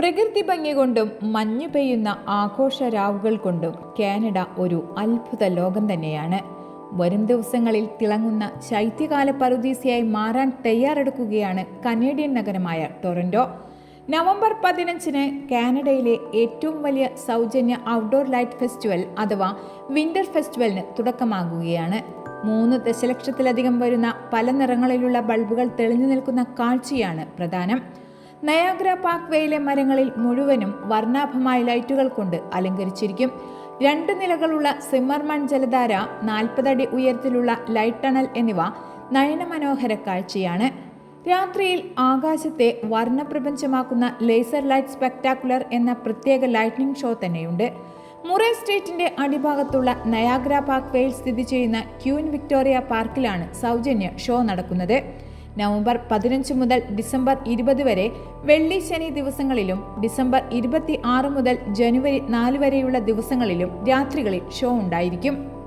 പ്രകൃതി ഭംഗി കൊണ്ടും മഞ്ഞു പെയ്യുന്ന ആഘോഷ രാവുകൾ കൊണ്ടും കാനഡ ഒരു അത്ഭുത ലോകം തന്നെയാണ്. വരും ദിവസങ്ങളിൽ തിളങ്ങുന്ന ശൈത്യകാല പറുദീസയായി മാറാൻ തയ്യാറെടുക്കുകയാണ് കനേഡിയൻ നഗരമായ ടൊറന്റോ. നവംബർ പതിനഞ്ചിന് കാനഡയിലെ ഏറ്റവും വലിയ സൗജന്യ ഔട്ട്ഡോർ ലൈറ്റ് ഫെസ്റ്റിവൽ അഥവാ വിന്റർ ഫെസ്റ്റിവലിന് തുടക്കമാകുകയാണ്. മൂന്ന് ദശലക്ഷത്തിലധികം വരുന്ന പല നിറങ്ങളിലുള്ള ബൾബുകൾ തെളിഞ്ഞു നിൽക്കുന്ന കാഴ്ചയാണ് പ്രധാനം. നയാഗ്ര പാർക്ക് വേയിലെ മരങ്ങളിൽ മുഴുവനും വർണാഭമായ ലൈറ്റുകൾ കൊണ്ട് അലങ്കരിച്ചിരിക്കും. രണ്ട് നിലകളുള്ള സിമ്മർമൺ ജലധാര നാൽപ്പതടി ഉയരത്തിലുള്ള ലൈറ്റ് ടണൽ എന്നിവ നയനമനോഹര കാഴ്ചയാണ്. രാത്രിയിൽ ആകാശത്തെ വർണപ്രപഞ്ചമാക്കുന്ന ലേസർ ലൈറ്റ് സ്പെക്ടാക്കുലർ എന്ന പ്രത്യേക ലൈറ്റ്നിംഗ് ഷോ തന്നെയുണ്ട്. മുറേ സ്ട്രീറ്റിന്റെ അടിഭാഗത്തുള്ള നയാഗ്ര പാർക്ക് വേയിൽ സ്ഥിതി ചെയ്യുന്ന ക്യൂൻ വിക്ടോറിയ പാർക്കിലാണ് സൗജന്യ ഷോ നടക്കുന്നത്. നവംബർ പതിനഞ്ച് മുതൽ ഡിസംബർ ഇരുപത് വരെ വെള്ളി ശനി ദിവസങ്ങളിലും ഡിസംബർ ഇരുപത്തി ആറ് മുതൽ ജനുവരി നാല് വരെയുള്ള ദിവസങ്ങളിലും രാത്രികളിൽ ഷോ ഉണ്ടായിരിക്കും.